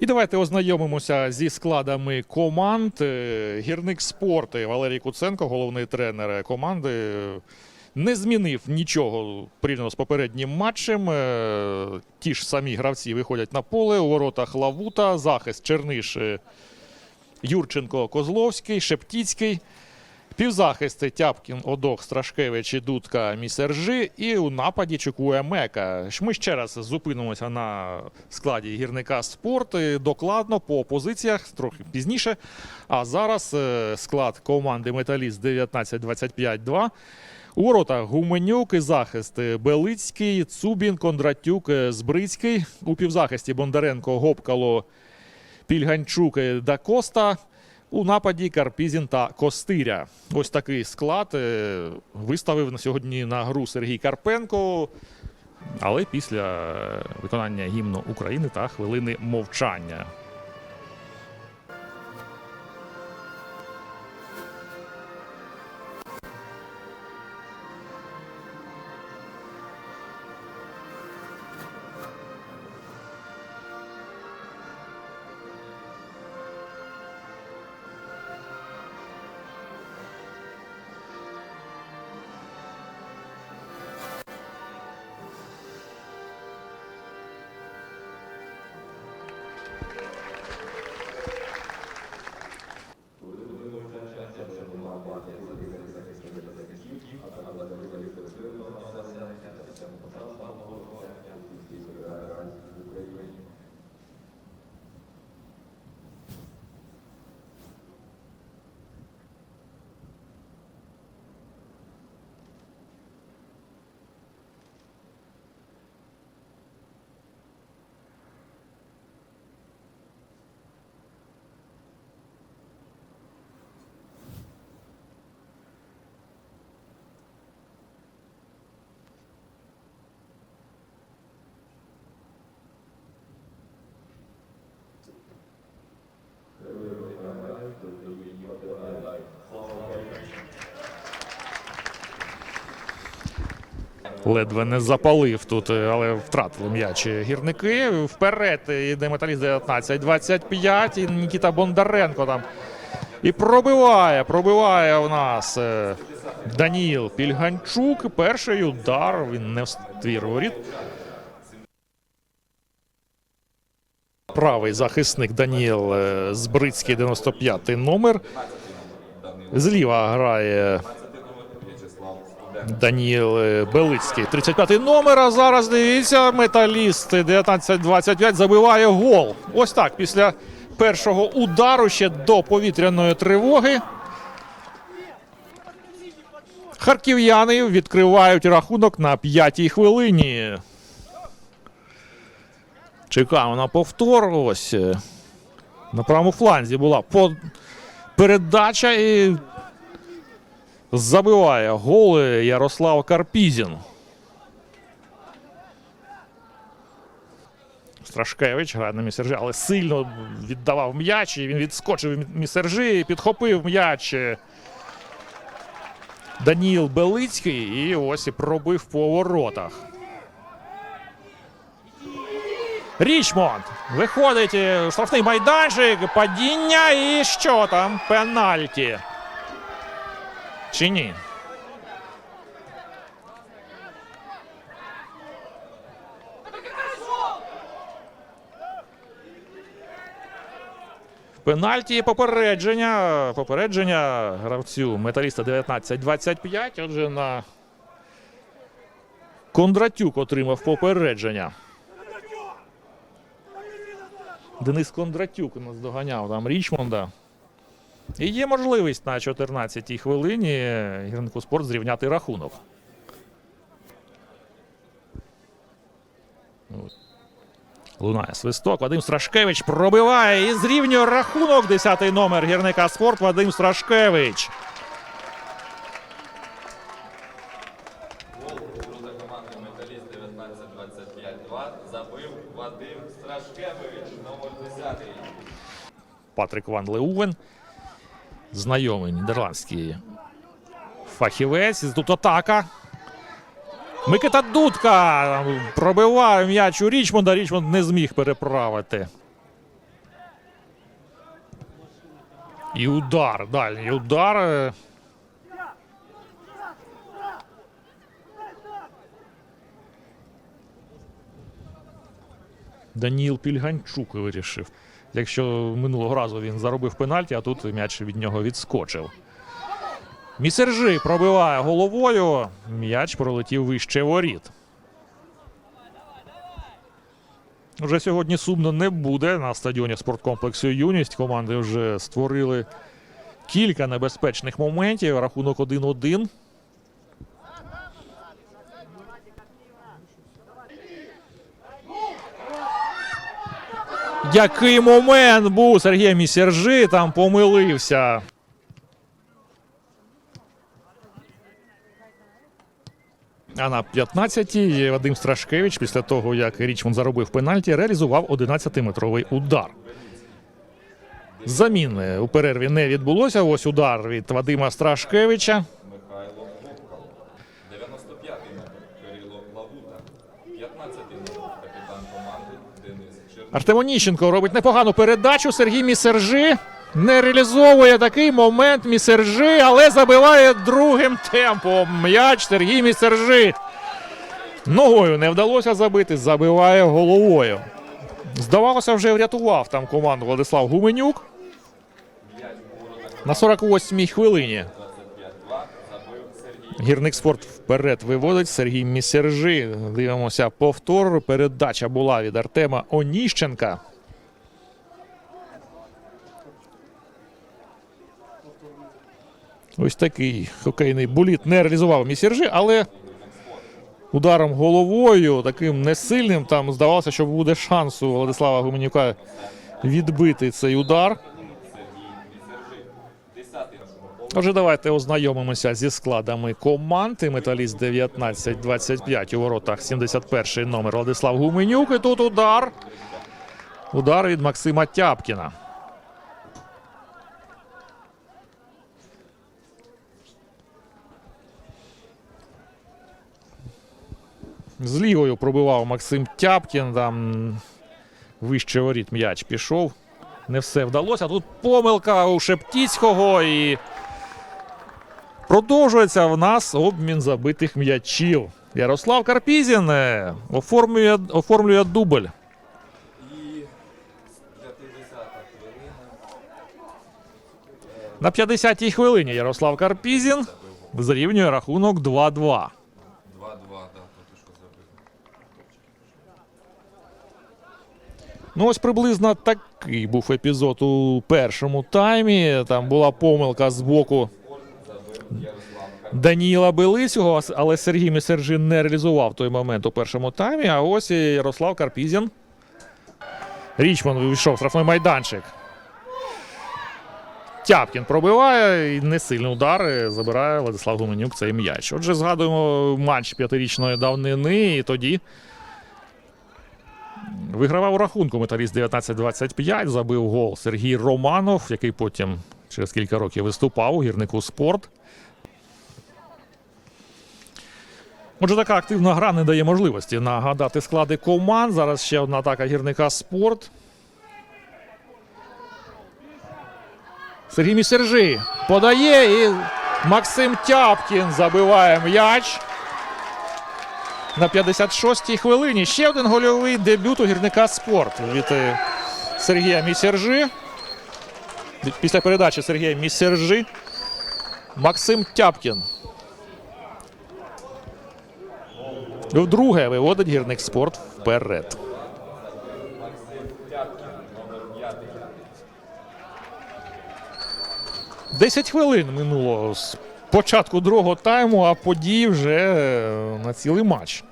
І давайте ознайомимося зі складами команд. Е, Гірник спорти Валерій Куценко, головний тренер команди, не змінив нічого порівняно з попереднім матчем. Е, Ті ж самі гравці виходять на поле. У воротах Лавута, захист Черниш, е, Юрченко, Козловський, Шептіцький. Півзахисти Тяпкін, Одох, Страшкевич, і Дудка, Місержи. І у нападі чекує Мека. Ми ще раз зупинимося на складі гірника спорт докладно по позиціях трохи пізніше. А зараз е, склад команди Металіст 19-25-2. У воротах Гуменюк і захист Белицький, Цубін, Кондратюк, е, Збрицький. У півзахисті Бондаренко, Гопкало, Пільганчук, е, Да Коста. У нападі Карпізін та Костиря. Ось такий склад е, виставив на сьогодні на гру Сергій Карпенко. Але після е, виконання гімну України та хвилини мовчання. Ледве не запалив тут, е, але втратили м'яч гірники. Вперед йде металіст 19-25. І Нікіта Бондаренко там. І пробиває, пробиває у нас е, Даніл Пільганчук. Перший удар. Він не вствір воріт. Правий захисник Даніл е, Збрицький, 95-й номер. Зліва грає Даніл е, Белицький, 35-й номер. А зараз дивіться, металіст 19-25 забиває гол. Ось так. Після першого удару ще до повітряної тривоги. Харків'яни відкривають рахунок на п'ятій хвилині. Чекаємо на повтор. Ось е, на правому фланзі була передача і забиває голи Ярослав Карпізін. Страшкевич грає на місержі, але сильно віддавав м'яч. І він відскочив від місержі, підхопив м'яч. Даніл Белицький і ось і пробив по воротах. Річмонд виходить е, штрафний майданчик, падіння і що там? Пенальті. Чи ні? Пенальті попередження. Попередження гравцю металіста 19-25. Отже, на Кондратюк отримав попередження. Денис Кондратюк наздоганяв там Річмонда. І є можливість на 14-й хвилині гірнику спорт зрівняти рахунок. Лунає свисток. Вадим Страшкевич пробиває і зрівнює рахунок. 10-й номер гірника спорт Вадим Страшкевич. Гол за команди Металіст 19-25-2 забив Вадим Страшкевич, номер 10. Патрик Ван Леувен знайомий нідерландський фахівець. Тут атака. Микита Дудка пробиває м'яч у Річмонда. Річмонд не зміг переправити. І удар. Дальній удар. Даніл Пільганчук вирішив. Якщо минулого разу він заробив пенальті, а тут м'яч від нього відскочив. Місержи пробиває головою. М'яч пролетів вище воріт. Вже сьогодні сумно не буде на стадіоні спорткомплексу Юність. Команди вже створили кілька небезпечних моментів. Рахунок 1-1. Який момент був Сергій Місержи там помилився. А на 15-й Вадим Страшкевич, після того, як Річмонд заробив пенальті, реалізував 11-метровий удар. Заміни у перерві не відбулося. Ось удар від Вадима Страшкевича. Михайло Губков. 95-й номер Кирило Лавута. 15-й номер капітан команди Денис Чернов. Артем Оніщенко робить непогану передачу. Сергій Місержи не реалізовує такий момент Місержи, але забиває другим темпом. М'яч Сергій Місержи. Ногою не вдалося забити, забиває головою. Здавалося, вже врятував там команду Владислав Гуменюк. На 48-й хвилині 25-2 забив Сергій Гірник спорт вперед виводить Сергій Місержи. Дивимося повтор. Передача була від Артема Оніщенка. Ось такий хокейний буліт не реалізував Місержи, але ударом головою, таким несильним, там здавалося, що буде шанс у Владислава Гуменюка відбити цей удар. Отже, давайте ознайомимося зі складами команди. Металіст 19-25 у воротах 71-й номер Владислав Гуменюк. І тут удар. Удар від Максима Тяпкіна. З лівою пробивав Максим Тяпкін. Там вище воріт м'яч пішов. Не все вдалося. Тут помилка у Шептіцького і продовжується в нас обмін забитих м'ячів. Ярослав Карпізін е, оформлює, оформлює дубль. І 50-та хвилина. На 50-й хвилині Ярослав Карпізін зрівнює рахунок 2-2. 2-2, да, то що забив. Ну, ось приблизно такий був епізод у першому таймі. Там була помилка з боку Даніла Белицького, але Сергій Месержин не реалізував той момент у першому таймі. А ось Ярослав Карпізін. Річман вийшов в штрафний майданчик. Тяпкін пробиває і не сильний удар е, забирає Владислав Гуменюк цей м'яч. Отже, згадуємо матч п'ятирічної давнини, і тоді Вигравав у рахунку металіст 19-25, забив гол Сергій Романов, який потім через кілька років виступав у гірнику спорт. Отже, така активна гра не дає можливості нагадати склади команд. Зараз ще одна атака гірника спорт. Сергій Місержи подає і Максим Тяпкін забиває м'яч. На 56-й хвилині ще один гольовий дебют у гірника спорт від е, Сергія Місержи. Після передачі Сергія Місержи. Максим Тяпкін. Вдруге виводить гірник спорт вперед. Десять хвилин минуло з початку другого тайму, а події вже е, на цілий матч.